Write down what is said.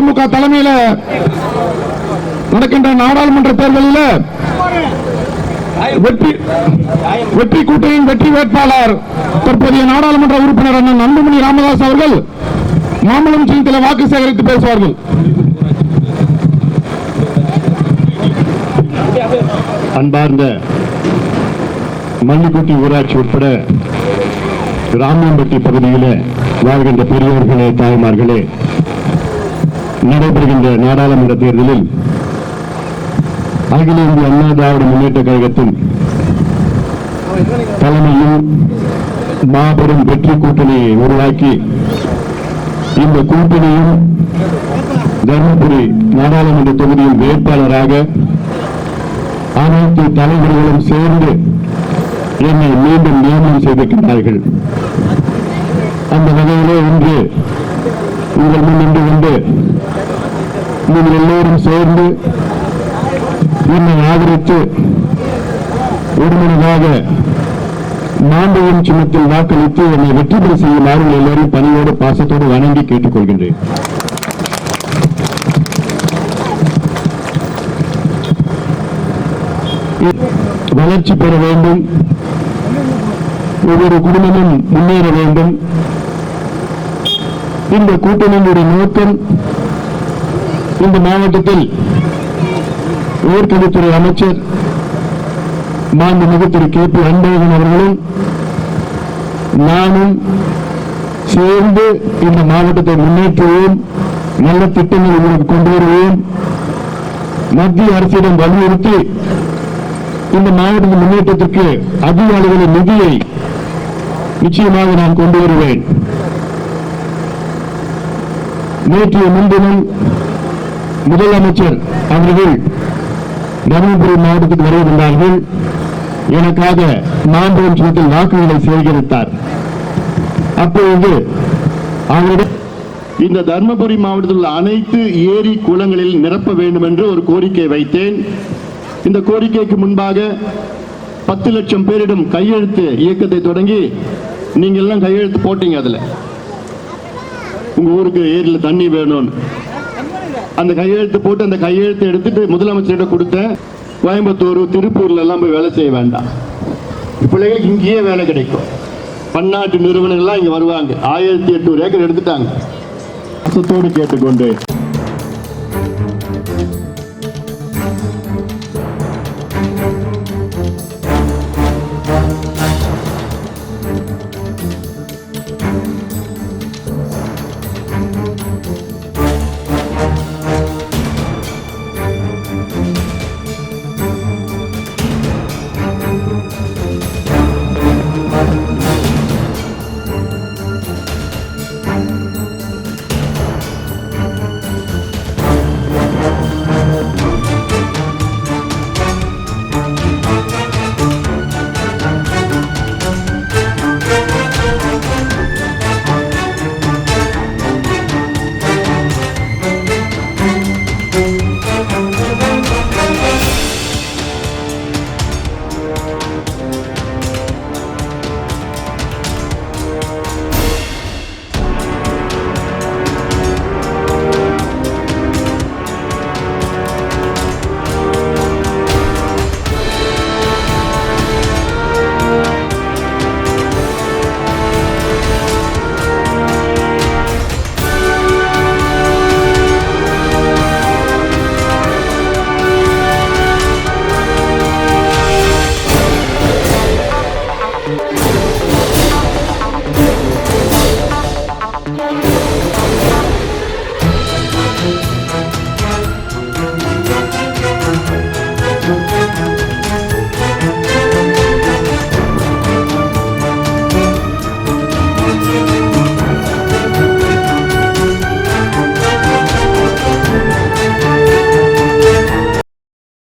அதிமுக தலைமையில் நடக்கின்ற நாடாளுமன்ற தேர்தலில் வெற்றி வெற்றி கூட்டணியின் வெற்றி வேட்பாளர் தற்போதைய நாடாளுமன்ற உறுப்பினர் அண்ணன் அன்புமணி ராமதாஸ் அவர்கள் மாம்பழம் சின்னத்தில் வாக்கு சேகரித்து பேசுவார்கள். அன்பார்ந்த மல்லிக்குட்டி ஊராட்சி உட்பட ராமன்பட்டி பகுதியில் வாழ்கின்ற பெரியோர்களே தாய்மார்களே நடைபெறுகின்ற நாடாளுமன்ற தேர்தலில் அகில இந்திய அண்ணா திராவிட முன்னேற்ற கழகத்தின் தலைமையில் மாபெரும் வெற்றி கூட்டணியை உருவாக்கி இந்த கூட்டணியும் தருமபுரி நாடாளுமன்ற தொகுதியின் வேட்பாளராக அனைத்து தலைவர்களும் சேர்ந்து என்னை மீண்டும் நியமனம் செய்திருக்கிறார்கள் அந்த வகையில் இன்று உங்கள் முன் நின்று கொண்டு நீங்கள் எல்லோரும் சேர்ந்து என்னை ஆதரித்து ஒருமனதாக மாம்பழம் சின்னத்தில் வாக்களித்து என்னை வெற்றி பெற செய்யுமாறு உங்கள் எல்லோரும் பணியோடு பாசத்தோடு வணங்கி கேட்டுக்கொள்கின்றேன். வளர்ச்சி பெற வேண்டும். ஒவ்வொரு குடும்பமும் முன்னேற வேண்டும். இந்த கூட்டணியினுடைய நோக்கம் இந்த மாவட்டத்தில் உயர்கல்வித்துறை அமைச்சர் மாண்புமிகு திரு கே பி அன்பழகன் அவர்களும் நானும் சேர்ந்து இந்த மாவட்டத்தை முன்னேற்றுவோம் நல்ல திட்டங்கள் உங்களுக்கு கொண்டு வருவோம். மத்திய அரசிடம் வலியுறுத்தி இந்த மாவட்டத்தின் முன்னேற்றத்திற்கு அதிக அளவில் நிதியை நிச்சயமாக நான் கொண்டு வருவேன். நேற்றைய முன்தினம் முதலமைச்சர் அவர்கள் தருமபுரி மாவட்டத்துக்கு வருகின்றார்கள் எனக்காக மாம்பழம் சின்னத்தில் வாக்குகளை சேகரித்தார். அப்பொழுது அவரிடம் இந்த தருமபுரி மாவட்டத்தில் உள்ள அனைத்து ஏரி குளங்களில் நிரப்ப வேண்டும் என்று ஒரு கோரிக்கை வைத்தேன். இந்த கோரிக்கைக்கு முன்பாக பத்து லட்சம் பேரிடம் கையெழுத்து இயக்கத்தை தொடங்கி நீங்க எல்லாம் கையெழுத்து போட்டீங்க அதுல. உங்க ஊருக்கு ஏரியில் தண்ணி வேணும்னு. அந்த கையெழுத்து போட்டு அந்த கையெழுத்து எடுத்துட்டு முதலமைச்சரிடம் கொடுத்தேன் கோயம்புத்தூர் திருப்பூர்ல எல்லாம் போய் வேலை செய்ய வேண்டாம். பிள்ளைகளுக்கு இங்கேயே வேலை கிடைக்கும். பன்னாட்டு நிறுவனங்கள்லாம் இங்கே வருவாங்க. ஆயிரத்தி எட்நூறு ஏக்கர் எடுத்துட்டாங்க. பாசத்தோடு கேட்டுக்கொண்டு